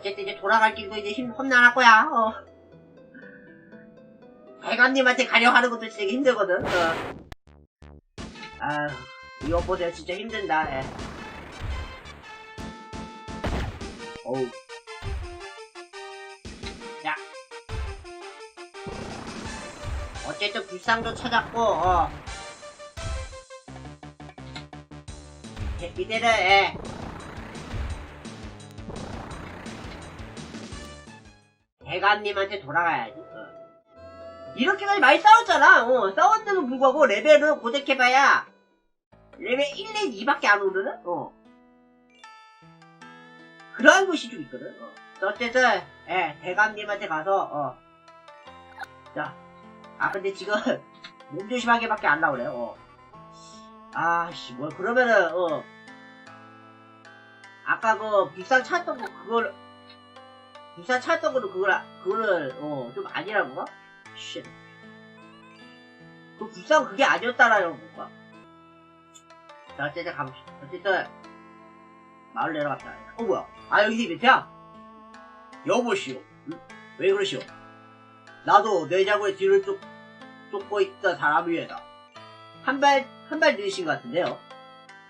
어쨌든 이제 돌아갈 길도 이제 힘 험난할 거야. 어. 대감님한테 가려 하는 것도 되게 힘들거든. 어. 아휴, 이거 보세요. 진짜 힘든다. 예. 어우. 어쨌든 불상도 찾았고, 어. 이- 이제는, 예. 대감님한테 돌아가야지. 어. 이렇게까지 많이 싸웠잖아. 어, 싸웠는데도 불구하고 레벨은 고백해봐야 레벨 1, 2, 2밖에 안 오르는? 어. 그러한 곳이 좀 있거든. 어. 어쨌든, 예, 대감님한테 가서, 어. 자. 아, 근데 지금, 몸 조심하게 밖에 안 나오네, 어. 아씨, 뭐, 그러면은, 어. 아까 그, 비싼 찾던 거, 그걸, 비싼 찾던 거는 그걸, 아- 그거를, 어, 좀 아니라고? 쉣. 그 비싼 그게 아니었다라는 건가? 자, 어쨌든 가봅시다. 어쨌든, 마을 내려갑시다. 어, 뭐야? 아, 여기 이벤트야? 여보시오. 응? 왜 그러시오? 나도 내자고의 뒤를 쫓, 쫓고 있던 사람을 위해서. 한 발, 한발 늦으신 것 같은데요.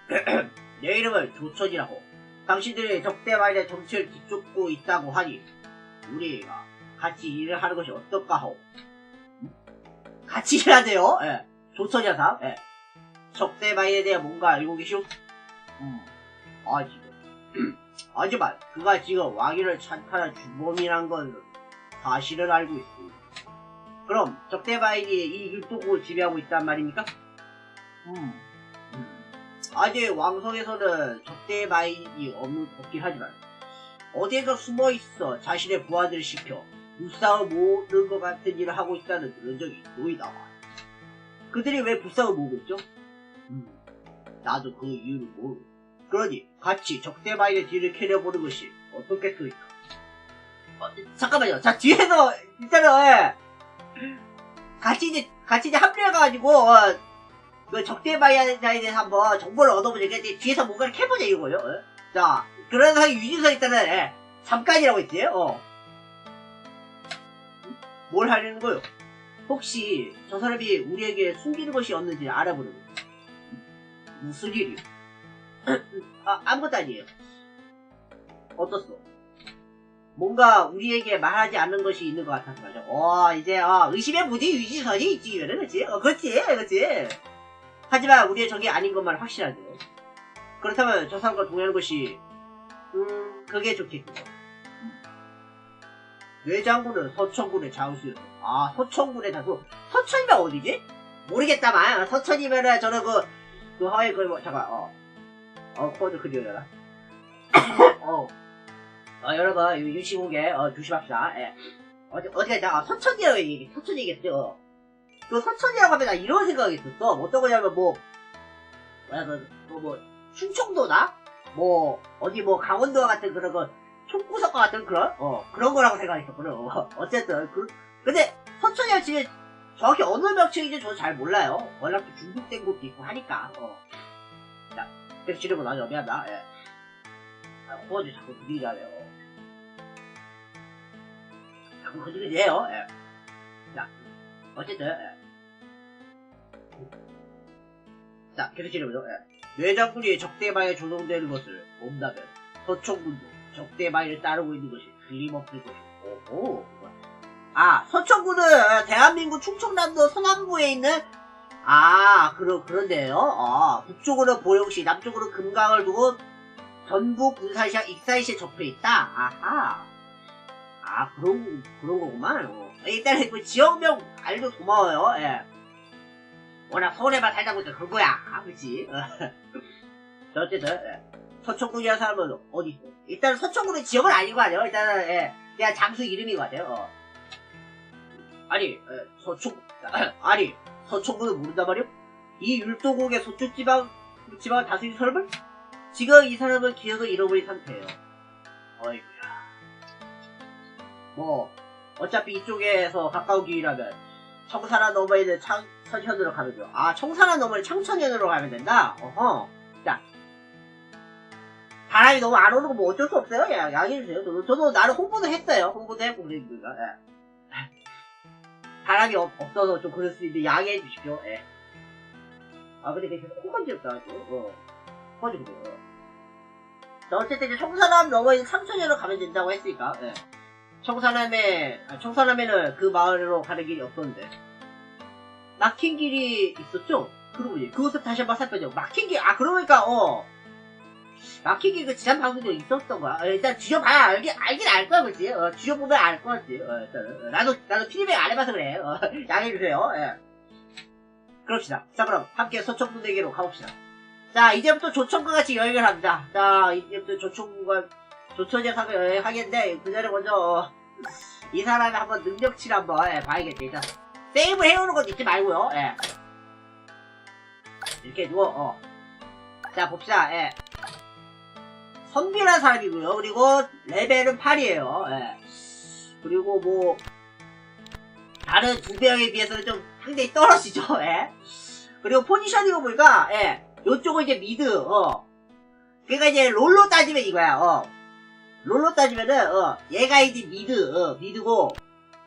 내 이름은 조천이라고. 당신들이 적대와의 정치를 뒤쫓고 있다고 하니, 우리가 같이 일을 하는 것이 어떨까 하오. 음? 같이 일하세요? 예. 조천이야사, 예. 적대바이에 대해 뭔가 알고 계시오? 음, 아직. 하지만, 그가 지금 왕위를 찬탈한 주범이란 건 사실을 알고 있습니다. 그럼, 적대바이이 이 율도국을 지배하고 있단 말입니까? 음. 음. 아직 왕성에서는 적대바이이 없는, 없긴 하지만, 어디에서 숨어 있어 자신의 부하들을 시켜 불쌍을 모으는 것 같은 일을 하고 있다는 그런 적이 있노이다. 그들이 왜 불쌍을 모으고 있죠? 음, 나도 그 이유를 모르고. 그러니 같이 적대바이의 뒤를 캐려보는 것이 어떻겠소이까? 어, 잠깐만요. 자 뒤에서 일단은 예. 같이 이제 같이 이제 합류해가지고 어, 그 적대바이에 대해서 한번 정보를 얻어보자. 이게 뒤에서 뭔가를 캐보자 이거예요. 예. 자 그런 사이 유진서 일단은 예, 잠깐이라고 했지. 어. 뭘 하려는 거요? 혹시 저 사람이 우리에게 숨기는 것이 없는지 알아보는 거. 무슨 일이요? 아, 아무것도 아니에요. 어떻소? 뭔가 우리에게 말하지 않는 것이 있는 것 같아서 말이죠. 어, 이제, 어, 의심의 무디 유지선이 있지, 이거는, 그치? 어, 그렇지, 그렇지. 하지만 우리의 적이 아닌 것만 확실하죠. 그렇다면 저 사람과 동의하는 것이, 음, 그게 좋겠군요. 뇌장군은 서천군의 장수였어. 아, 서천군의 장수. 서천이면 어디지? 모르겠다만, 서천이면은 저는 그, 그 하와이 그, 뭐, 잠깐, 어. 어, 코드 그려라. 어. 어, 여러분, 이 유시국에, 어, 조심합시다. 예. 어디, 어디가, 나, 아, 서천이라고 얘기, 서천 얘기했죠. 그 서천이라고 하면 나 이런 생각이 있었어. 뭐 어떤 거냐면 뭐, 뭐야, 그, 그 뭐, 충청도나? 뭐, 어디 뭐, 강원도와 같은 그런 거, 총구석과 같은 그런, 어, 그런 거라고 생각했었거든. 어, 어쨌든, 그, 근데, 서천이가 지금 정확히 어느 명칭인지 저도 잘 몰라요. 워낙 또 중독된 곳도 있고 하니까, 어. 자, 계속 지르고 나중에 미안하다, 예. 아, 코어지 자꾸 들리잖아요. 자꾸 그들이래요, 예. 자, 어쨌든, 예. 자, 계속 지르면서, 예. 뇌장군이 적대바에 조성되는 것을 본다면, 서천군도 적대바위를 따르고 있는 것이 틀림없을 것이고, 오호. 아, 서천군은 대한민국 충청남도 서남부에 있는, 아, 그러, 그런데요. 아, 북쪽으로 보령시, 남쪽으로 금강을 두고 전북 군사시와 익산시에 접해 있다. 아하. 아, 그런, 그런 거구만. 어. 일단은 그 지역명 알도 고마워요. 예. 워낙 서울에만 살다 보니까 그런 거야. 아, 그치? 자, 어쨌든, 예. 서천군이라는 사람은 어디 있어? 일단 서천군은 지역은 거 같아요. 일단은 예, 그냥 장수 이름인 것 같아요. 어. 아니 예, 서촌 아니 서천군은 모른단 말이요? 이 율도국의 서쪽 지방 지방 다수인 사람을 지금 이 사람은 기억을 잃어버린 상태예요. 어이구야. 뭐 어차피 이쪽에서 가까운 길이라면 청산한 너머에는 창천현으로 가면 돼요. 아, 청산한 너머에 창천현으로 가면 된다? 어허. 자. 바람이 너무 안 오는 거 뭐 어쩔 수 없어요. 야, 양해해주세요. 저도, 저도 나를 홍보도 했어요. 홍보도 했고, 그러니까, 예. 바람이 없, 없어서 좀 그럴 수 있는데 양해해 주십시오. 예. 아, 근데 계속 코건지럽다, 아주. 어. 자, 어쨌든 이제 청산함 넘어있는 창천현으로 가면 된다고 했으니까, 예. 청산함에, 아, 청산함에는 그 마을로 가는 길이 없었는데. 막힌 길이 있었죠? 그러고 보니, 그것을 다시 한번 살펴줘. 막힌 길, 아, 그러니까, 어. 막힌 길, 그 지난 방송도 있었던 거야. 어, 일단 뒤져봐야 알긴, 알긴 알 거야, 그치? 어, 뒤져보면 알 거지. 어, 일단은. 어, 나도, 나도 피드백 안 해봐서 그래. 어, 양해해주세요. 예. 그럽시다. 자, 그럼, 함께 서청군에게로 가봅시다. 자, 이제부터 조천과 같이 여행을 합니다. 자, 이제부터 조천과, 조천에 가서 여행하겠는데, 그 전에 먼저, 어, 이 사람이 한번 능력치를 한번, 예, 봐야겠지. 일단, 세이브 해오는 건 잊지 말고요, 예. 이렇게 누워, 어. 자, 봅시다, 예. 선비란 사람이고요. 그리고, 레벨은 8이에요, 예. 그리고 뭐, 다른 두 명에 비해서는 좀 상당히 떨어지죠, 예. 그리고 포지션이고 보니까, 예. 요쪽은 이제 미드, 어. 그니까 이제 롤로 따지면 이거야, 어. 롤로 따지면은, 어. 얘가 이제 미드, 어. 미드고,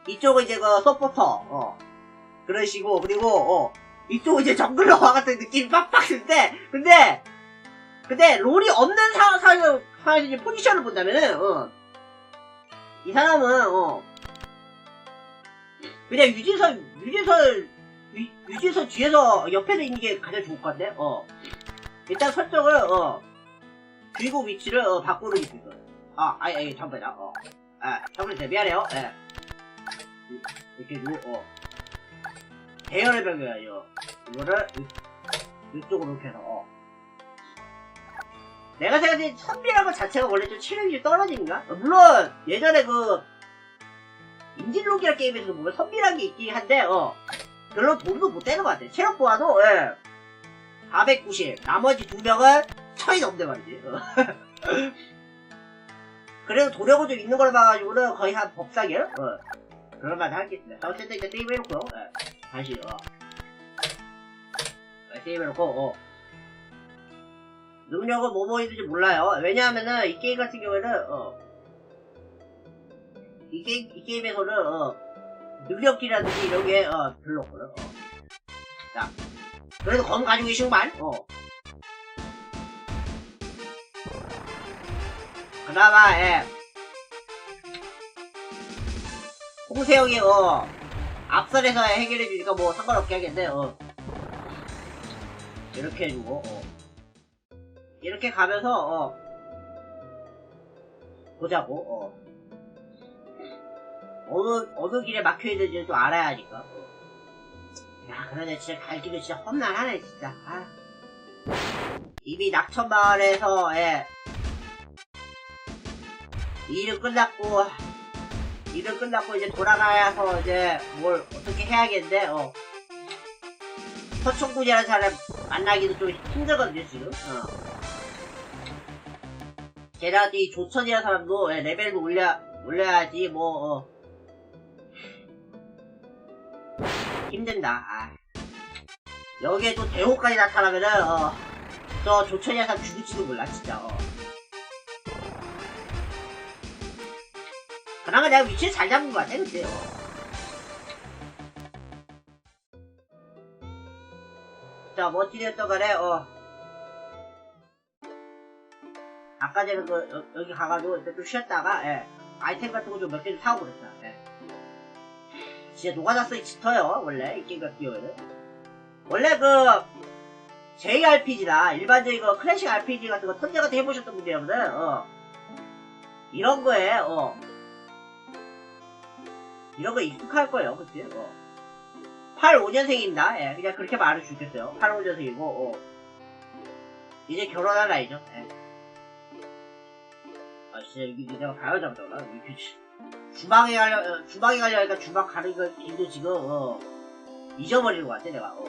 이쪽은 이제 그 서포터, 어. 식으로, 그리고, 어. 이쪽은 이제 정글러와 같은 느낌이 빡빡 드는데, 근데, 근데 롤이 없는 상황, 상황, 상황에서 이제 포지션을 본다면은, 어. 이 사람은, 어. 그냥 유진선, 유진선, 유, 유진선 뒤에서 옆에서 있는 게 가장 좋을 것 같네, 어. 일단 설정을, 어. 주인공 위치를, 어, 바꾸는 게 있어. 아, 아니, 아니, 잠깐만요, 어. 아, 잠깐만요, 미안해요, 예. 이렇게, 누, 어. 대열의 벽이에요. 이거를, 이, 이쪽으로 이렇게 해서, 어. 내가 생각해 선비라는 것 자체가 원래 좀 체력이 떨어진가? 어, 물론, 예전에 그, 인질록이라 게임에서 보면 선비라는 게 있긴 한데, 어. 별로 돈도 못 되는 것 같아. 체력 보아도, 예. 490. 나머지 두 명은 천이 넘는데 말이지. 어. 그래도 도력은 좀 있는 걸 봐가지고는 거의 한 법사결? 어. 그런 말 하겠습니다. 자, 어쨌든 이제 세이브 해놓고요. 예. 다시, 어. 어, 세이브 해놓고, 어. 능력은 뭐뭐 있는지 몰라요. 왜냐하면은, 이 게임 같은 경우에는, 어. 이 게임, 이 게임에서는, 어. 능력이라든지 이런 게, 어, 별로 없거든. 어. 자. 그래도 검 가지고 계시구만. 어. 그나마, 예. 홍세영이, 어. 앞선에서 해결해 주니까 뭐 상관없게 하겠네, 어. 이렇게 해주고, 어. 이렇게 가면서, 어. 보자고, 어. 어느, 어느 길에 막혀 있는지 또 알아야 하니까. 어. 야, 그러네. 진짜 갈 길은 진짜 험난하네, 진짜. 아. 이미 낙천마을에서, 예. 일은 끝났고, 일은 끝났고, 이제 돌아가야서 이제 뭘 어떻게 해야겠는데, 어. 서충군이라는 사람 만나기도 좀 힘들거든요, 지금. 어. 게다가 이 조천이라는 사람도 예, 레벨도 올려, 올려야지, 뭐, 어. 힘든다. 아. 여기에 또 대호까지 나타나면은 어, 저 조천이 항상 죽을지도 몰라 진짜. 어. 그나마 내가 위치를 잘 잡은 것 같아 근데. 어. 자, 뭐 어찌됐든 간에 어. 아까 전에 그 여, 여기 가가지고 좀 쉬었다가 예. 아이템 같은 거 좀 몇 개 좀 사고 그랬어. 예. 진짜 노가다스이 짙어요 원래. 이 게임 같은 경우에는 원래 그 JRPG나 일반적인 그 클래식 RPG 같은 거 턴제 같은 거 해보셨던 분들 여러분들 어. 이런 거에 어. 이런 거 익숙할 거예요 그치? 어. 85년생입니다. 예 그냥 그렇게 말을 주겠어요. 85년생이고 어. 이제 결혼할 나이죠. 예. 아 진짜 이게 내가 봐야 잡잖아 이게 주방에 가려, 어, 주방에 가려니까 주방 가는 거 길도 지금, 어, 잊어버리는 것 같아, 내가, 어.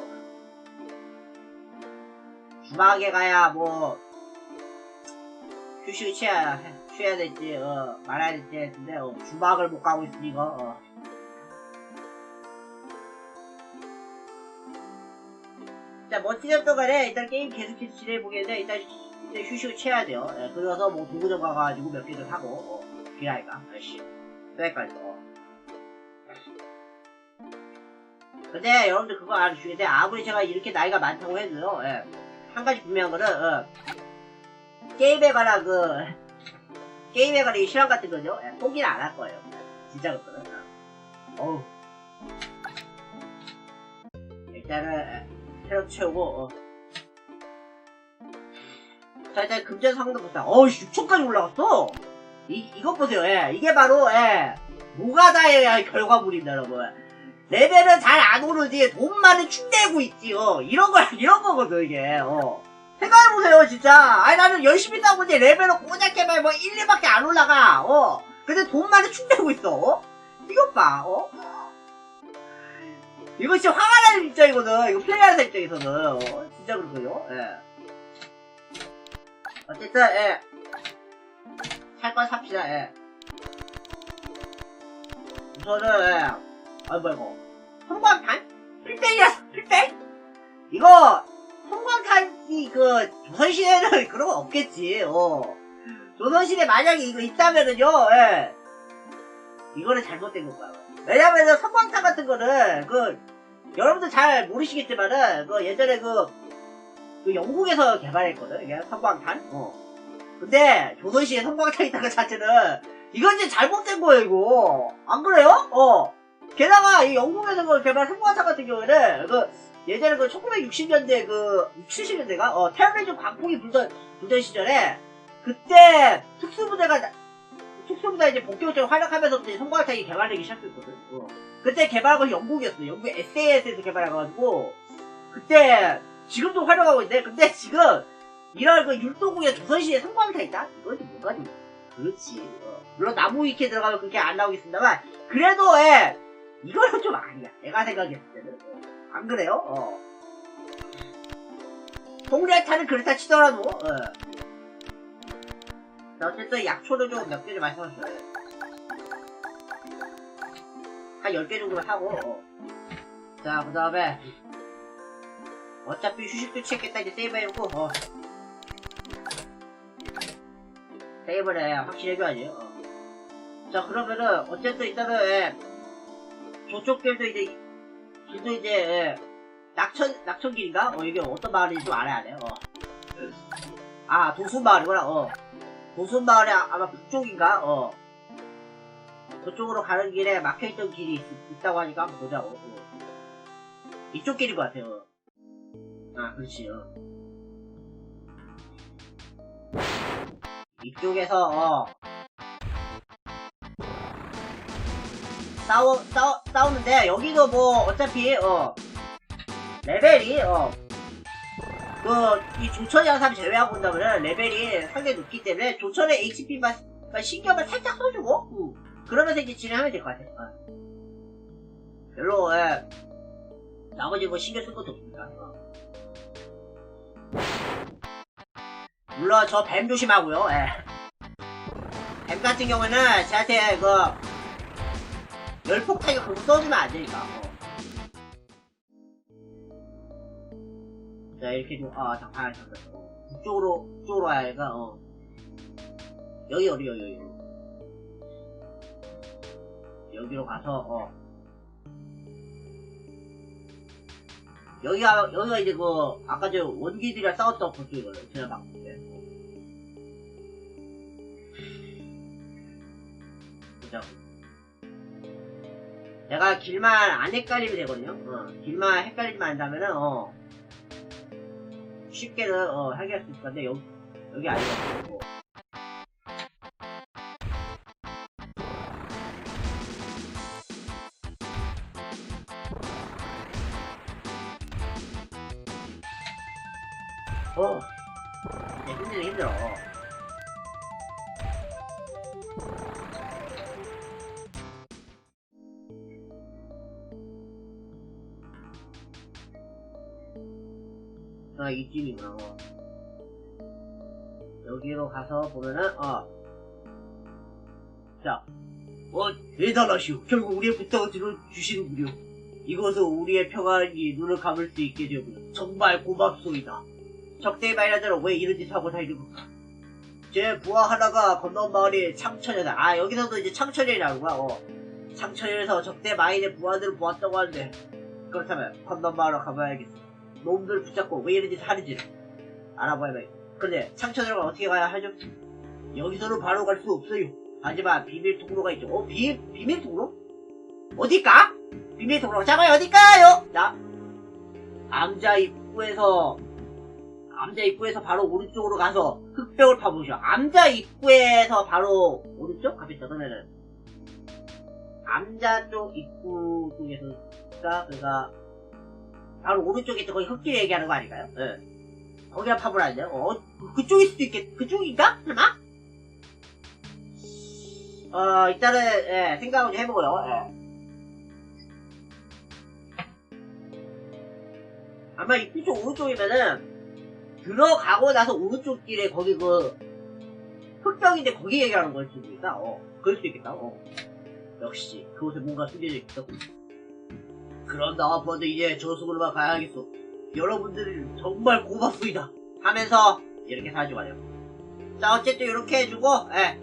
주방에 가야, 뭐, 휴식을 취해야, 취해야 될지, 어, 말아야 될지 했는데, 어, 주방을 못 가고 있으니까, 어. 일단 멋지는 동안에 일단 게임 계속해서 진행해보겠는데 일단, 휴식을 취해야 돼요. 예, 그래서 뭐 도구점 가가지고 몇 개도 사고, 어, 비라이가, 아 어. 근데 여러분들 그거 알아주시겠어요? 아무리 제가 이렇게 나이가 많다고 해도요, 예, 한 가지 분명한 거는, 어, 게임에 관한 그, 게임에 관한 이 실험 같은 거죠, 예, 포기는 안 할 거예요. 진짜 그거는. 어. 어우. 일단은, 예, 체력 채우고, 어. 자, 일단 금전 상도부터, 어우, 6초까지 올라갔어! 이, 이것 보세요, 예. 이게 바로, 예, 노가다의 결과물입니다, 여러분. 레벨은 잘 안 오르지 돈만은 축내고 있지요. 이런 거 이런 거거든 이게. 어. 생각해보세요 진짜. 아니 나는 열심히 싸고 이제 레벨은 고작 해봐야 뭐 1, 2밖에 안 올라가. 어. 근데 돈만은 축내고 있어. 어? 이것 봐. 어? 이거 진짜 화가 나는 입장이거든. 이거 플레이하는 입장에서는. 어. 진짜 그렇고요. 예. 어쨌든 예. 살 건 삽시다. 예. 우선은 예. 아 뭐야 이거 성광탄? 필백이야 필백? 이거 성광탄이 그 조선시대는 그런 거 없겠지 어 조선시대 만약에 이거 있다면은요 예 이거는 잘못된 건가요 왜냐면은 성광탄 같은 거는 그 여러분들 잘 모르시겠지만은 그 예전에 그, 그 영국에서 개발했거든 이게 성광탄 어 근데 조선시대 성광탄 있다는 것 자체는 이건 이제 잘못된 거예요 이거 안 그래요? 어 게다가 이 영국에서 그 개발 승무원차 같은 경우에는 그 예전에 그 1960년대 그 70년대가 어 테러리즘 광풍이 불던 불던 시절에 그때 특수부대가 나- 특수부대 이제 본격적으로 활약하면서부터 이 성광탄이 개발되기 시작했거든. 어. 그때 개발한 건 영국이었어. 영국 SAS에서 개발해가지고 그때 지금도 활용하고 있는데 근데 지금 이런 그 율도국의 조선시대 성광탄 있다? 이건 좀 뭔가 좀 그렇지. 어. 물론 나무 위키에 들어가면 그렇게 안 나오겠습니다만 그래도 예 이거는 좀 아니야. 내가 생각했을 때는. 어. 안 그래요? 어. 동리아타는 그렇다 치더라도, 어. 자, 어쨌든 약초를 좀 몇 개 좀 말씀하셔요. 한 10개 정도만 사고, 어. 자, 그 다음에, 어차피 휴식도 취했겠다, 이제 세이브 해놓고, 어. 세이브를 해, 확실히 해줘야지, 어. 자, 그러면은, 어쨌든 일단은, 예, 저쪽들도 이제 길도 이제 예, 낙천 낙천길인가? 어 이게 어떤 마을인지 좀 알아야 돼요. 어. 아 도순 마을이구나. 어 도순 마을이 아- 아마 북쪽인가? 어 그쪽으로 가는 길에 막혀있던 길이 있, 다고 하니까 한번 보자고. 어. 이쪽 길인 것 같아요. 아 그렇지. 어. 이쪽에서 어 싸우, 싸우, 싸우는데, 여기도 뭐, 어차피, 어, 레벨이, 어, 그, 이 조천이라는 사람 제외하고 본다면은, 레벨이 상당히 높기 때문에, 조천의 HP만, 신경을 살짝 써주고, 음, 그러면서 이제 진행하면 될 것 같아요. 어. 별로, 예, 나머지 뭐 신경 쓸 것도 없습니다. 어. 물론, 저 뱀 조심하고요, 예. 뱀 같은 경우는, 저한테, 그, 열폭탄이 그거 써주면 안 되니까. 어. 자, 이렇게 좀, 아, 잠깐, 잠깐. 어. 북쪽으로, 북쪽으로 와야 하니까, 어. 여기, 어디, 여기, 여기. 여기로 가서, 어. 여기가, 여기가 이제 그, 아까 저 원기들이랑 싸웠던 그쪽이거든. 제가 막, 네. 보자. 내가 길만 안 헷갈리면 되거든요. 어, 길만 헷갈리지만 안다면은 어 쉽게는 어 해결할 수 있을 건데 여기 여기 아니고 어. 여기로 가서 보면은, 어. 자. 어, 대단하시오. 결국 우리의 부탁을 들어주시는군요. 이곳은 우리의 평안이 눈을 감을 수 있게 되고 정말 고맙소이다. 적대의 마이라들은 왜 이런 짓 하고 건가? 제 부하 하나가 건넌 마을이 창천이다. 아 여기서도 이제 창천이라는 거야. 어. 창천에서 적대 마인의 부하들을 보았다고 하는데 그렇다면 건넌 마을로 가봐야겠어. 놈들 붙잡고 왜 이런 짓 하는지를 알아봐야겠어. 그런데 창천으로 어떻게 가야 하죠? 여기서는 바로 갈 수 없어요. 하지만 비밀 통로가 있죠. 어, 비, 비밀 통로? 어딜까? 비밀 통로. 잠깐 어딜까요? 자, 암자 입구에서 암자 입구에서 바로 오른쪽으로 가서 흑벽을 파보시오. 암자 입구에서 바로 오른쪽? 갑자기 그러면은 암자 쪽 입구 쪽에서 그러니까 그가 바로 오른쪽에 있던 거기 흑길 얘기하는 거 아닐까요? 예. 거기가 파보라는데요. 어, 그쪽일 수도 있겠, 그쪽인가? 하나? 어, 일단은, 예, 생각을 좀 해보고요, 예. 아마 입구 쪽 오른쪽이면은, 들어가고 나서 오른쪽 길에 거기 그, 흑벽인데 거기 얘기하는 걸 수도 있다, 어. 그럴 수도 있겠다, 어. 역시, 그곳에 뭔가 숨겨져 있다고. 그럼 나 아빠도 이제 저승으로만 가야겠어. 여러분들 정말 고맙습니다. 하면서, 이렇게 사주가요. 자, 어쨌든 이렇게 해주고, 예.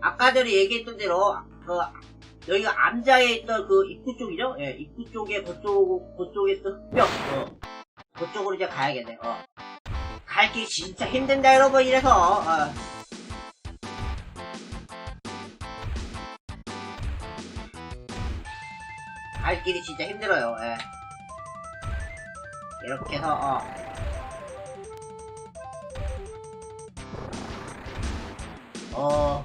아까 전에 얘기했던 대로 그 여기가 암자에 있던 그 입구 쪽이죠? 예, 입구 쪽에 그쪽 그쪽에 있던 흑벽 어. 그쪽으로 이제 가야겠네. 어. 갈길 진짜 힘든다 여러분 이래서 어. 갈 길이 진짜 힘들어요. 예. 이렇게 해서 어. 어.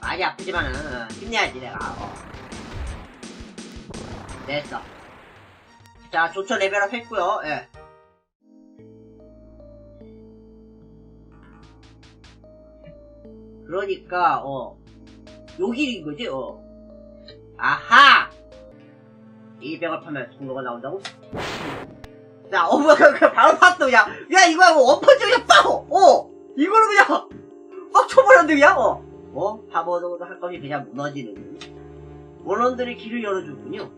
많이 아프지만은 어, 힘내야지 내가 어. 됐어 자 조처 레벨업 했고요 예. 그러니까 어 요길인 거지 어 아하 이 병을 파면 통로가 나온다고? 자 어머 그, 그 바로 봤어 그냥 야 이거야 뭐 원펀치 그냥 빠고 어 이거를 그냥 막 쳐버렸는데 그냥 어 어? 바보도 할 것이 그냥 무너지는 원원들의 길을 열어주군요.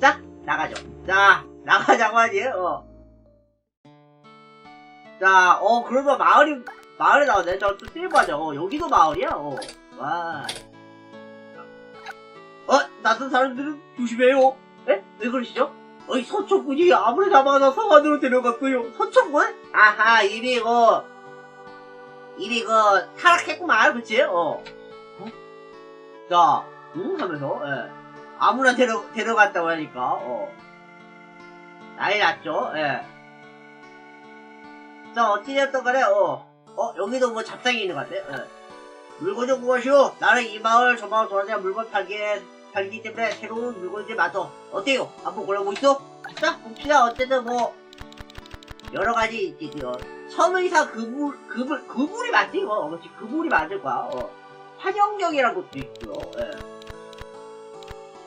자, 나가죠. 자, 나가자고 하지, 어. 자, 어, 그러면 마을이, 마을에 나왔네. 저, 또 세이브 하자. 어, 여기도 마을이야, 어. 와. 어, 낯선 사람들은 조심해요. 에? 왜 그러시죠? 어이, 서초군이 아무리 잡아서 성안으로 데려갔어요. 서초군? 아하, 이미 이거, 이미 그 타락했구만 그치? 어. 어? 자, 응? 하면서 예. 아무나 데려, 데려갔다고 하니까 어. 난리 났죠 예. 자 어찌됐든 간에 어. 어 여기도 뭐 잡상이 있는 것 같아 예. 물건 좀 구하시오 나는 이 마을 저 마을 돌아다니 물건 팔기에 팔기 때문에 새로운 물건들 많어 어때요? 한번 골라보고 있어? 자 봅시다 어쨌든 뭐 여러 가지 있지 어. 선의사 그물, 그물, 그물이 맞지? 어, 어, 그렇지. 그물이 맞을 거야. 어. 환영력이란 것도 있고요. 예.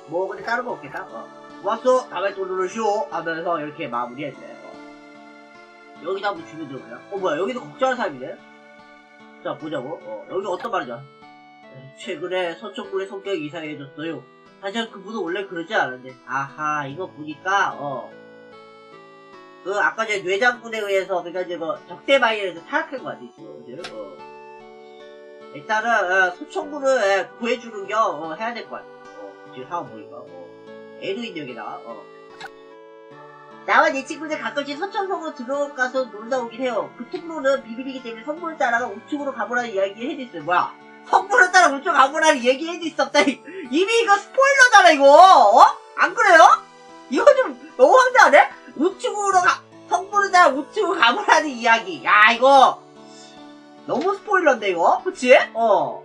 뭐, 근데 다른 거 없겠다. 어. 왔어. 다음에 또 누르시오. 하면서 이렇게 마무리했네. 어. 여기다 한번 주면 되고요. 어, 뭐야. 여기도 걱정하는 사람이네. 자, 보자고. 어, 여기 어떤 말이죠? 에, 최근에 서초군의 성격이 이상해졌어요. 하지만 그분은 원래 그러지 않은데. 아하, 이거 보니까, 어. 그 아까 전에 뇌장군에 의해서 그러니까 이제 그 적대마이에서 타락한 거 같아 있어. 어. 일단은 어, 소총군을 예, 구해주는 겸 어, 해야 될 것 같아. 어, 지금 상황 보니까. 어. 여기다가. 어. 나와 내 친구들 가끔씩 서천성으로 들어가서 놀다 오긴 해요. 그 통로는 비밀이기 때문에 성분을 따라가 우측으로 가보라는 이야기 해줄 수 있어요. 뭐야? 성분을 따라 우측 가보라는 얘기 해줄 수 없다. 이미 이거 스포일러잖아 이거. 어? 안 그래요? 이거 좀 너무 황당하네? 우측으로 가, 성분을 따라 우측으로 가보라는 이야기. 야, 이거, 너무 스포일러인데, 이거? 그치? 어.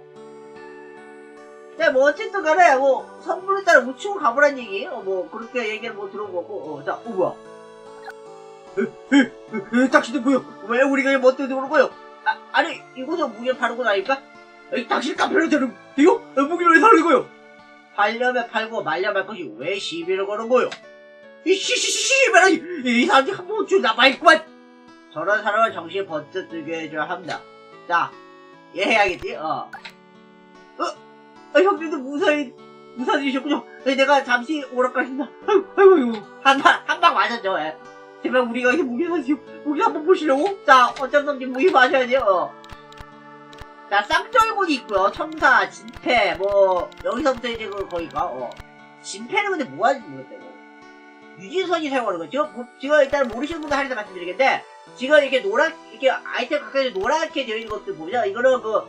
네, 뭐, 어쨌든 간에, 뭐, 성분을 따라 우측으로 가보라는 얘기. 어, 뭐, 그렇게 얘기를 뭐 들은 거고, 어, 자, 어, 뭐야. 에, 에, 에, 에, 당신들 뭐요? 왜 우리가 이 멋대로 그런 거요? 아, 아니, 이곳은 무기를 곳 아닙니까? 에이, 당신 카페로 되는, 이거? 에, 무기를 왜 사는 거요? 팔려면 팔고 말려 말 것이 왜 시비를 거는 거요? 이 시시시시 말아 이 사람이 한 번쯤 남아있구만 저런 사람은 정신 번쩍 들게 해줘야 합니다 자 얘 해야겠지 어 어? 아, 형님도 무사히, 무사해주셨군요. 네, 내가 잠시 오락가신다. 아이고, 아이고, 아이고. 한 방, 한방 맞았죠, 예. 제발 우리가 이게 무기 사시오. 무기 한번 보시려고? 자, 수 없이 무기 마셔야 돼요. 어. 자, 쌍절곤이 있고요. 청사, 진패, 뭐, 여기서부터 이제 그, 거기가, 어. 진패는 근데 뭐 하는지 모르겠다, 이거. 유진선이 사용하는 거. 지금, 보- 지금 일단 모르시는 분들 할때 말씀드리겠는데, 지금 이렇게 노랗, 이렇게 아이템 가까이 노랗게 되어 있는 것들 보면, 이거는 그,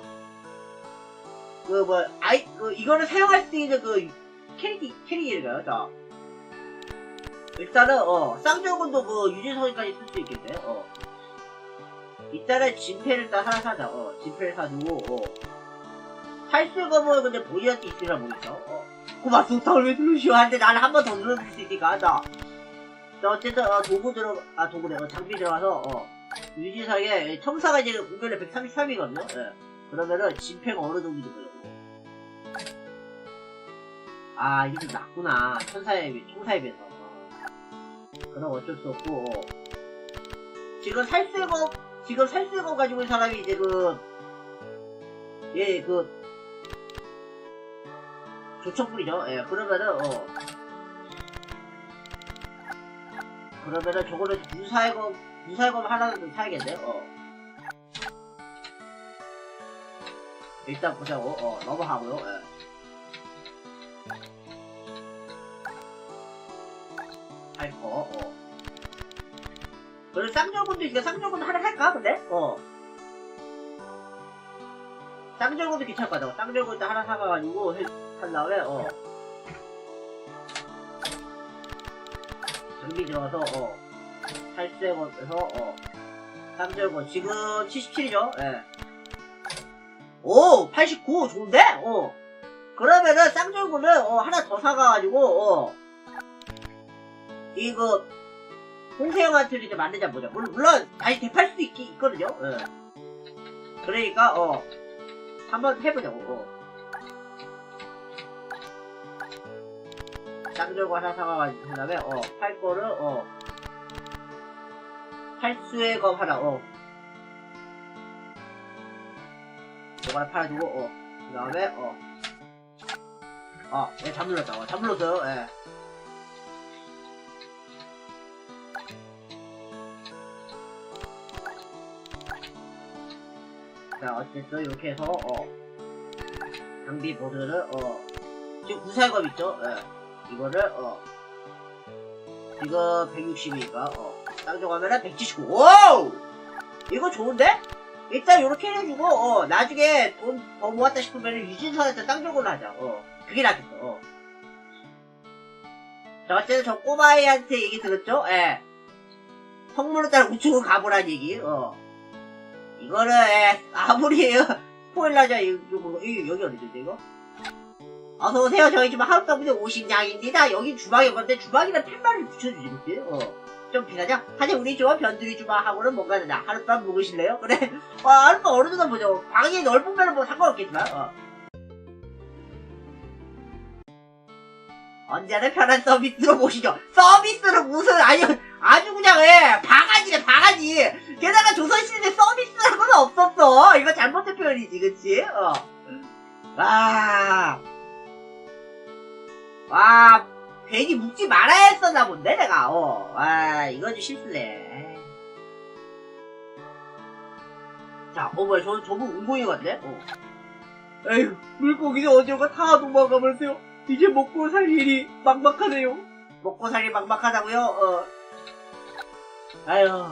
그, 뭐, 아이, 그, 이거를 사용할 수 있는 그, 캐릭, 캐릭인가요? 자. 일단은, 어, 쌍절곤도 그, 유진선이까지 쓸 수 있겠네, 어. 일단은 진패를 일단 하나 사자, 어. 진패를 사주고, 어. 탈수 검은 근데 본인한테 있으라 모르겠어, 어. 고맙소, 왜 누르시오? 하는데 나는 한 번 더 눌러줄 수 있으니까, 자. 자, 어쨌든, 어, 도구 들어, 아, 도구네, 어, 장비 들어가서, 어. 유진상에, 청사가 이제 은근히 133이거든요, 예. 그러면은, 진패가 어느 정도 보려고. 아, 이게 좀 낮구나. 천사에 비해, 청사에 비해서. 어. 그럼 어쩔 수 없고, 어. 지금 살수거, 지금 살수거 가지고 있는 사람이 이제 그, 예, 그, 조청불이죠. 예, 그러면은, 어. 그러면은 저거를 무사해검, 무사해검 하나는 좀 사야겠네, 어. 일단 보자고, 어, 넘어가고요, 예. 있으니까 쌍절곤도 하나 할까, 근데? 어. 쌍절곤도 괜찮을 것 같아. 쌍절곤도 하나 사가가지고, 해- 한 다음에, 어. 장비 들어가서, 어. 탈수해서, 어. 쌍절곤. 지금 77이죠? 예. 오! 89! 좋은데? 어. 그러면은, 쌍절곤을, 어, 하나 더 사가가지고, 어. 이거, 홍세영한테 이제 만들자 보자. 물론, 물론, 다시 대팔 수도 있, 있거든요? 예. 그러니까, 어. 한번 해보자고, 어. 쌍절곤 하나 사가가지고, 그 다음에, 어, 팔 거를, 어. 팔수의 검 하나, 어. 이거 팔아주고, 어. 그 다음에, 어. 아, 예, 잠 눌렀다. 어, 예. 자, 어쨌든, 이렇게 해서, 어. 장비 보드를, 어. 지금 구사검 있죠? 예. 이거를, 어. 지금 160이니까, 어. 쌍정 하면은 179. 오우! 이거 좋은데? 일단 요렇게 해주고, 어. 나중에 돈 더 모았다 싶으면 유진선한테 쌍정으로 하자, 어. 그게 낫겠어, 어. 자, 어쨌든 저 꼬마애한테 얘기 들었죠? 예. 성문을 따라 우측으로 가보란 얘기, 어. 이거는, 예, 아무리, 스포일러자, 이거, 여기 어디지, 이거? 어서오세요. 저희 지금 하룻가문에 오신 양입니다. 여기 주방인 건데, 주방이랑 팻말을 붙여주지? 어. 좀 비싸죠? 하지만 우리 좀 변두리 주방하고는 뭔가 다르다. 하룻밤 묵으실래요? 그래. 어, 하룻밤 어느 정도 보죠. 방이 넓으면 뭐 상관없겠지만, 어. 언제나 편한 서비스로 모시죠. 서비스로 무슨, 아니, 아주 그냥, 예, 바가지네, 바가지. 그치? 어. 와. 와, 괜히 묵지 말아야 했었나 본데, 내가, 어. 와, 이건 좀 실수네. 자, 어, 뭐야, 저, 저분 운동이 같네? 어. 에휴, 물고기는 어디가 다 도망가버렸어요. 이제 먹고 살 일이 막막하네요. 먹고 살이 막막하다고요? 어. 아유.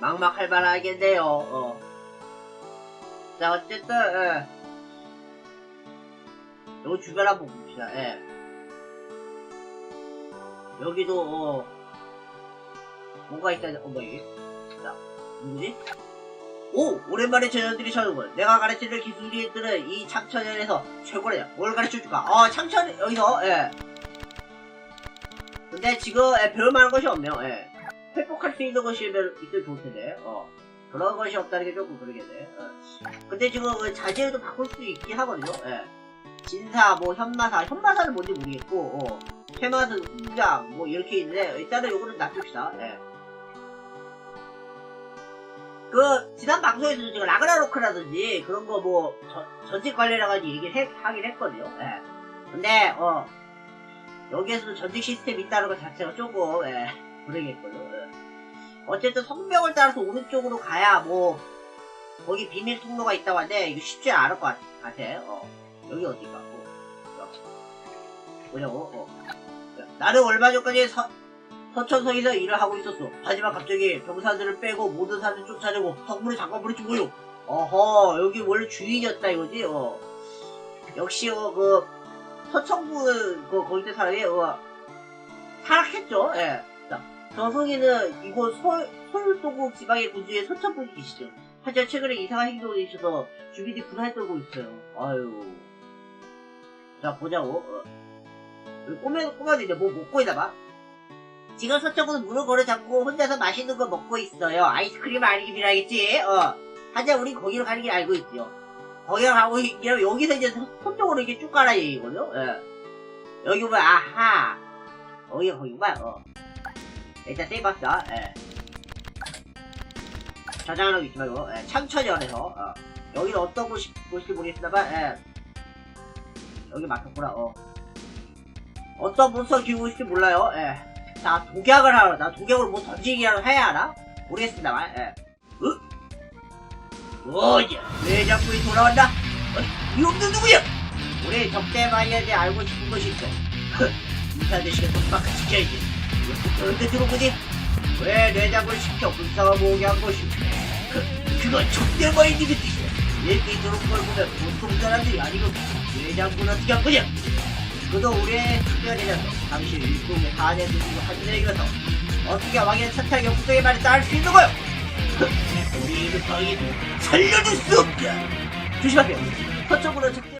막막할 만하겠네요, 어. 자, 어쨌든, 예. 요 주변 한번 봅시다, 예. 여기도, 어, 뭐가 있다, 어, 뭐, 이게? 자, 누구지? 오! 오랜만에 전현들이 찾아온 내가 가르치는 기술이들은 이 창천연에서 최고래요. 뭘 가르쳐줄까? 어, 창천, 여기서, 예. 근데 지금, 예, 별만한 것이 없네요, 예. 회복할 수 있는 것이 있으면 좋을 텐데, 어. 그런 것이 없다는 게 조금 그러겠네. 어. 근데 지금 그 자재도 바꿀 수 있긴 하거든요. 예. 진사, 뭐 현마사, 현마사는 뭔지 모르겠고, 어. 퇴마는 훈장, 뭐 이렇게 있는데 일단은 요거는 놔둡시다. 예. 그 지난 방송에서 제가 라그나로크라든지 그런 거 뭐 전직 관련해가지고 얘기를 해- 하긴 했거든요. 예. 근데 어 여기에서도 전직 시스템이 있다는 것 자체가 조금 예, 모르겠거든요. 예. 어쨌든 성명을 따라서 오른쪽으로 가야 뭐 거기 비밀 통로가 있다고 하는데 이거 쉽지 않을 것 같, 같아. 어 여기 어디가? 어, 어. 뭐냐고? 어. 나는 얼마 전까지 서, 서천성에서 일을 하고 있었어. 하지만 갑자기 병사들을 빼고 모든 사람을 쫓아내고 성문을 잠가버렸지 뭐요. 어허, 여기 원래 주인이었다 이거지. 어. 역시 어, 그 서천구 그 거기 있는 사람이 어, 타락했죠. 예. 자, 저승이는 이곳 서, 서울도국 지방의 군주의 서천분이 계시죠. 하지만 최근에 이상한 행동이 있어서 주민이 불안에 떨고 있어요. 아유. 자 보자고. 어. 여기 꼬매 꼬매는데 뭐 먹고 있나 봐. 지금 서쪽은 문을 걸어 잠고 혼자서 맛있는 거 먹고 있어요. 아이스크림 아니긴 필요하겠지. 어. 하지만 우린 거기로 가는 길 알고 있죠. 거기로 가고 여기서 이제 서- 서쪽으로 이렇게 쭉 가라 얘기거든요. 예. 여기 보면 아하. 여기가 거기구만. 어. 일단 세이브합시다. 예. 저장하는 위치 말고 예. 창천연에서 어. 여기는 어떤 곳이, 곳인지 모르겠습니다만 예. 여기 맞췄구나. 어. 어떤 문서 기구일지 몰라요. 예. 자, 독약을 하러, 나 독약으로 뭐 던지기라도 해야 하나? 모르겠습니다만, 예. 어? 뭐야, 왜 자꾸 이 돌아왔나? 어, 이 없는 누구야? 우리 적대 마이어에 알고 싶은 것이 있어. 인사 대신에 똑바로 지켜야지. 왜 그런데 들어보니? 왜 내장을 시켜 불쌍한 모으게 한 것이? 그, 그건 적대 마이님의 뜻이야. 얘기 들은 걸 보면 보통 사람들이 아니고 내장군 어떻게 한 거냐? 그도 우리의 특별이라서 당시 일국의 한해 두고 한들에게서 어떻게 왕의 차탈 역부의 말에 따를 수 있는 거요? 우리 이를 방이 살려줄 수 없다. 조심하세요. 서쪽으로 적대